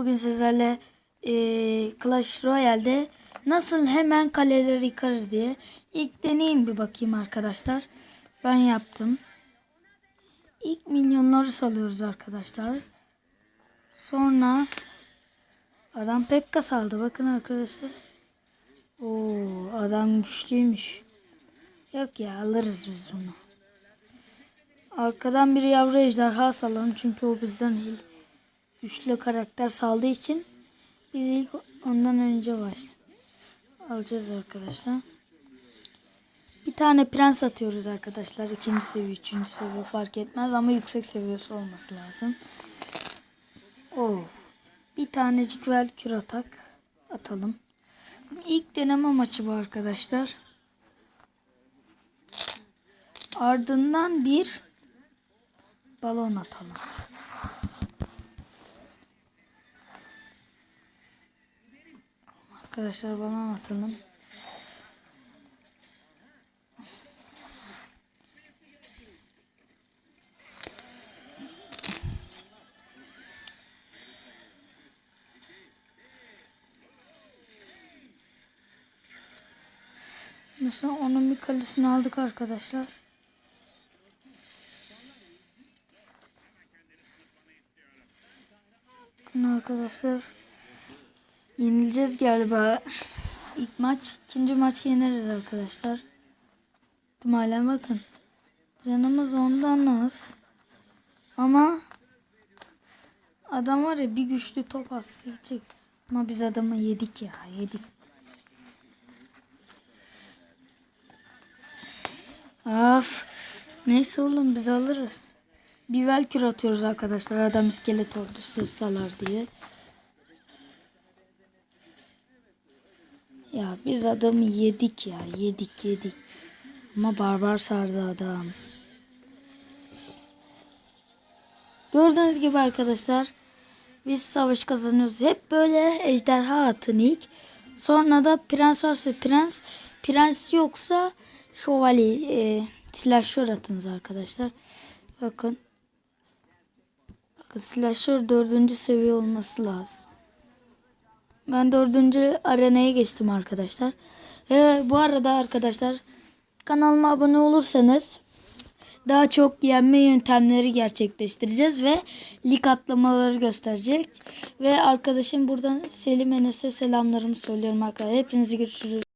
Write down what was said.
Bugün sizlerle e, Clash Royale'de nasıl hemen kaleleri yıkarız diye ilk deneyim bir bakayım arkadaşlar. Ben yaptım. İlk milyonları salıyoruz arkadaşlar. Sonra adam Pekka saldı. Bakın arkadaşlar. Oo, adam güçlüymüş. Yok ya alırız biz bunu. Arkadan bir yavru ejderha salalım çünkü o bizden iyi. Güçlü karakter saldığı için biz ilk ondan önce baş alacağız arkadaşlar. Bir tane prens atıyoruz arkadaşlar. İkinci seviye, üçüncü seviye fark etmez ama yüksek seviyesi olması lazım. Oo. Bir tanecik Valkür atak atalım. İlk deneme maçı bu arkadaşlar. Ardından bir balon atalım. Arkadaşlar balon atalım. Mesela onun bir kalesini aldık arkadaşlar. Bakın arkadaşlar. Yenileceğiz galiba. İlk maç, ikinci maç yeneriz arkadaşlar. İhtimalen bakın. Canımız ondan az. Ama adam var ya bir güçlü top atsa yiyecek. Ama biz adamı yedik ya yedik. Af. Neyse oğlum biz alırız. Bir velkür atıyoruz arkadaşlar. Adam iskelet ordusu salar diye. Ya biz adamı yedik ya. Yedik yedik. Ama barbar sardı adam. Gördüğünüz gibi arkadaşlar. Biz savaş kazanıyoruz. Hep böyle ejderha atın ilk. Sonra da prens varsa prens. Prens yoksa şövalye. E, silahşör atınız arkadaşlar. Bakın. Bakın silahşör dördüncü seviye olması lazım. Ben dördüncü arenaya geçtim arkadaşlar. Ve bu arada arkadaşlar kanalıma abone olursanız daha çok yenme yöntemleri gerçekleştireceğiz ve lig atlamaları gösterecek. Ve arkadaşım buradan Selim Enes'e selamlarımı söylüyorum arkadaşlar. Hepinizi görüşürüz.